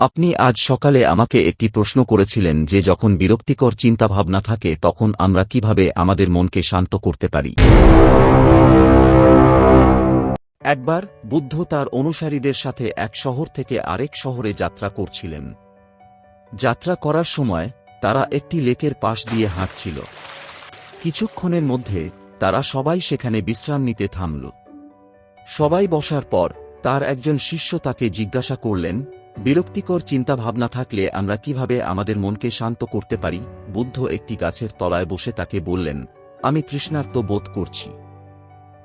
আপনি আজ সকালে আমাকে একটি প্রশ্ন করেছিলেন যে যখন বিরক্তিকর চিন্তাভাবনা থাকে তখন আমরা কীভাবে আমাদের মনকে শান্ত করতে পারি? একবার বুদ্ধ তার অনুসারীদের সাথে এক শহর থেকে আরেক শহরে যাত্রা করছিলেন। যাত্রা করার সময় তারা একটি লেকের পাশ দিয়ে হাঁটছিল। কিছুক্ষণের মধ্যে তারা সবাই সেখানে বিশ্রাম নিতে থামল। সবাই বসার পর তার একজন শিষ্য তাকে জিজ্ঞাসা করলেন বিরক্তিকর চিন্তাভাবনা থাকলে আমরা কীভাবে আমাদের মনকে শান্ত করতে পারি? বুদ্ধ একটি গাছের তলায় বসে তাকে বললেন, আমি তৃষ্ণার্ত বোধ করছি।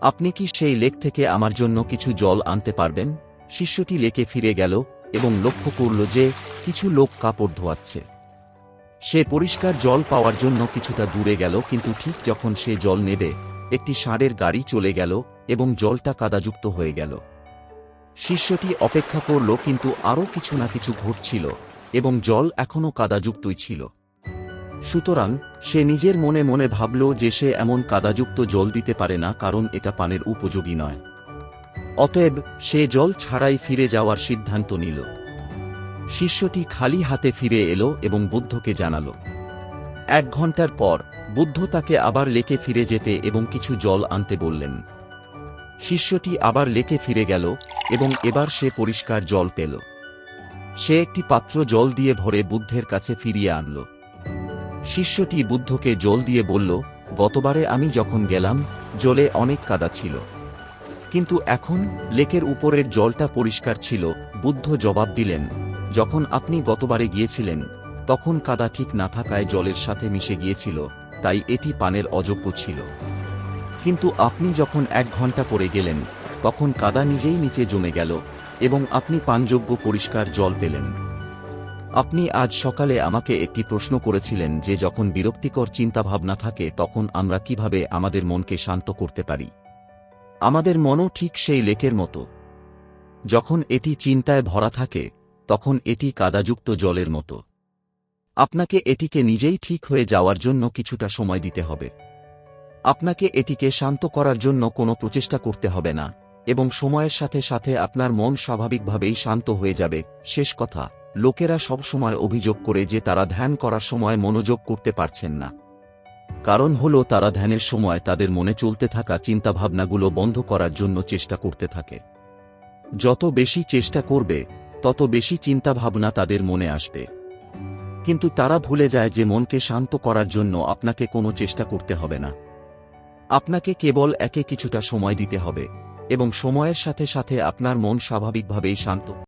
আপনি কি সেই লেক থেকে আমার জন্য কিছু জল আনতে পারবেন? শিষ্যটি লেকে ফিরে গেল এবং লক্ষ্য করল যে কিছু লোক কাপড় ধোয়াচ্ছে। সে পরিষ্কার জল পাওয়ার জন্য কিছুটা দূরে গেল, কিন্তু ঠিক যখন সে জল নেবে, একটি ষাঁড়ের গাড়ি চলে গেল এবং জলটা কাদাযুক্ত হয়ে গেল। শিষ্যটি অপেক্ষা করল কিন্তু আরও কিছু না কিছু ঘটছিল এবং জল এখনও কাদাযুক্তই ছিল। সুতরাং সে নিজের মনে মনে ভাবল যে সে এমন কাদাযুক্ত জল দিতে পারে না কারণ এটা পানের উপযোগী নয়। অতএব সে জল ছাড়াই ফিরে যাওয়ার সিদ্ধান্ত নিল। শিষ্যটি খালি হাতে ফিরে এলো এবং বুদ্ধকে জানাল। এক ঘণ্টার পর বুদ্ধ তাকে আবার লেকে ফিরে যেতে এবং কিছু জল আনতে বললেন। শিষ্যটি আবার লেকে ফিরে গেল এবং এবার সে পরিষ্কার জল পেল। সে একটি পাত্র জল দিয়ে ভরে বুদ্ধের কাছে ফিরিয়ে আনল। শিষ্যটি বুদ্ধকে জল দিয়ে বলল, গতবারে আমি যখন গেলাম, জলে অনেক কাদা ছিল। কিন্তু এখন লেকের উপরের জলটা পরিষ্কার ছিল, বুদ্ধ জবাব দিলেন, যখন আপনি গতবারে গিয়েছিলেন, তখন কাদা ঠিক না থাকায় জলের সাথে মিশে গিয়েছিল, তাই এটি পানের অযোগ্য ছিল। কিন্তু আপনি যখন এক ঘণ্টা পরে গেলেন, তখন কাদা নিজেই নিচে জমে গেল এবং আপনি পানযোগ্য পরিষ্কার জল পেলেন। আপনি আজ সকালে আমাকে একটি প্রশ্ন করেছিলেন যে যখন বিরক্তিকর চিন্তাভাবনা থাকে, তখন আমরা কীভাবে আমাদের মনকে শান্ত করতে পারি? আমাদের মনও ঠিক সেই লেকের মতো। যখন এটি চিন্তায় ভরা থাকে, তখন এটি কাদাযুক্ত জলের মতো। আপনাকে এটিকে নিজেই ঠিক হয়ে যাওয়ার জন্য কিছুটা সময় দিতে হবে। আপনাকে এটিকে শান্ত করার জন্য কোনো প্রচেষ্টা করতে হবে না, এবং সময়ের সাথে সাথে আপনার মন স্বাভাবিকভাবেই শান্ত হয়ে যাবে। শেষ কথা, লোকেরা সব সময় অভিযোগ করে যে তারা ধ্যান করার সময় মনোযোগ করতে পারছেন না। কারণ হল তারা ধ্যানের সময় তাদের মনে চলতে থাকা চিন্তাভাবনাগুলো বন্ধ করার জন্য চেষ্টা করতে থাকে। যত বেশি চেষ্টা করবে, তত বেশি চিন্তাভাবনা তাদের মনে আসবে। কিন্তু তারা ভুলে যায় যে মনকে শান্ত করার জন্য আপনাকে কোনো চেষ্টা করতে হবে না। আপনাকে কেবল একে কিছুটা সময় দিতে হবে, এবং সময়ের সাথে সাথে আপনার মন স্বাভাবিকভাবেই শান্ত।